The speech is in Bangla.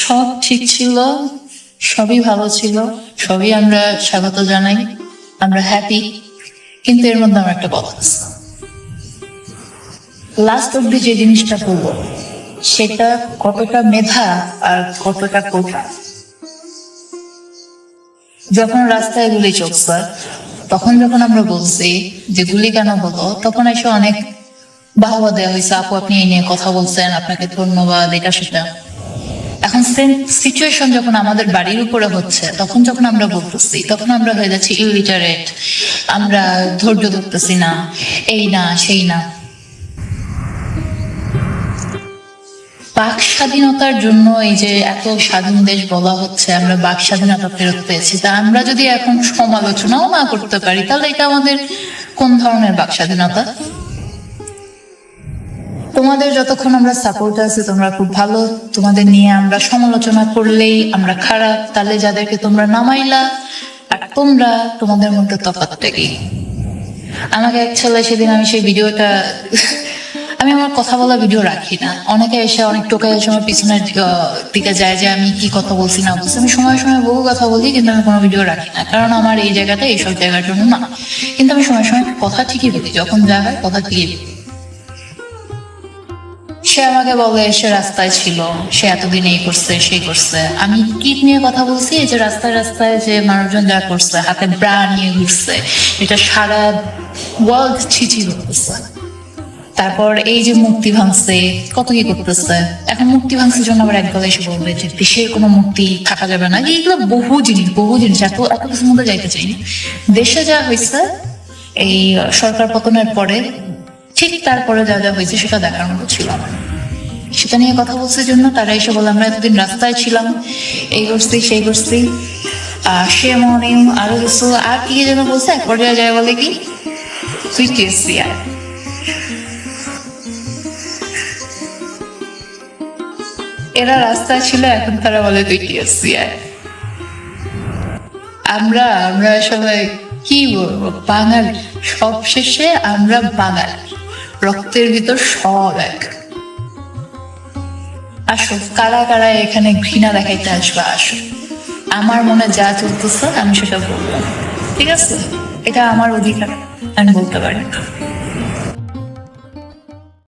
সব ঠিক ছিল, সবই ভালো ছিল, সবই আমরা স্বাগত জানাই, আমরা হ্যাপি কিন্তু এর মধ্যে আমার একটা কথা লাস্ট অব্দি যে জিনিসটা বলব সেটা কতটা মেধা আর কতটা কোঠা যখন রাস্তায় গুলি চলছে, তখন যখন আমরা বলছি যে গুলি কেন হলো, তখন এসে অনেক বাহবা দেওয়া হয়েছে, আপু, আপনি এই নিয়ে কথা বলছেন, আপনাকে ধন্যবাদ, এটা সেটা। এখন সেম সিচুয়েশন যখন আমাদের বাড়ির উপরে হচ্ছে, তখন যখন আমরা বলতেছি তখন আমরা হয়ে যাচ্ছি ইলিটারেট আমরা ধৈর্য ধরতেছি না, এই না, সেই না। বাক স্বাধীনতার জন্য এই যে এত স্বাধীন দেশ বলা হচ্ছে, আমরা বাক স্বাধীনতা ফেরত পেয়েছি, তা আমরা যদি এখন সমালোচনাও না করতে পারি, তাহলে এটা আমাদের কোন ধরনের বাক স্বাধীনতা? তোমাদের যতক্ষণ আমরা সাপোর্ট আছি, তোমরা খুব ভালো। তোমাদের নিয়ে আমরা সমালোচনা করলেই আমরা খারাপ। তাহলে যাদেরকে তোমরা নামাইলা, আর তোমরা তোমাদের মধ্যে তফাৎটা কি আমাকে এক ছেলে সেদিন আমি সেই ভিডিওটা, আমি আমার কথা বলা ভিডিও রাখি না। অনেকে এসে অনেক টোকাই এসে আমার পিছনের দিকে যায় যে আমি কি কথা বলছি, না বলছি। আমি সময় সময় বহু কথা বলি, কিন্তু আমি কোনো ভিডিও রাখি না। কারণ আমার এই জায়গাটা এইসব জায়গার জন্য না। কিন্তু আমি সময় সময় কথা ঠিকই বলি, যখন যা হয় কথা ঠিকই বলি। সে আমাকে বলে, সে রাস্তায় ছিল, সে এতদিন এই করছে, সেই করছে। আমি কি নিয়ে কথা বলছি? যে রাস্তায় রাস্তায় যে মানুষজন যা করছে, হাতে ব্রা নিয়ে ঘুরছে, এটা সারা ওয়ার্ল্ড ছিচি করতেছে তারপর এই যে মুক্তি ভাঙছে, কত কি করতেছে? এখন মুক্তি ভাঙছে জন্য আবার একদল এসে বলবে যে, দেশের কোনো মুক্তি থাকা যাবে না। এইগুলো বহু জিনিস বহু জিনিস, এত এত কিছুর মধ্যে যাইতে চাই না দেশে যা হয়েছে এই সরকার পতনের পরে ঠিক তারপরে যা যা হয়েছে সেটা দেখার মতো ছিল আমার। সেটা নিয়ে কথা বলছে জন্য তারা এসে বলে, আমরা এতদিন রাস্তায় ছিলাম, এই করছি সেই করছি সে আরও কিছু আর কি যেন বলছে, এক পর্যায়ে যায় বলে কি, তুই আর এরা রাস্তায় ছিল, এখন তারা বলে, তুই টিএসসি আমরা আমরা সবাই, কি বলব, বাঙালি সব শেষে আমরা বাঙালি। রক্তের ভিতর সব এক। আসো, কারা কারা এখানে ঘৃণা দেখাইতে আসবে, আসো। আমার মনে যা চলতেছে, আমি সেটা বলব। ঠিক আছে? এটা আমার অধিকার, আমি বলতে পারি।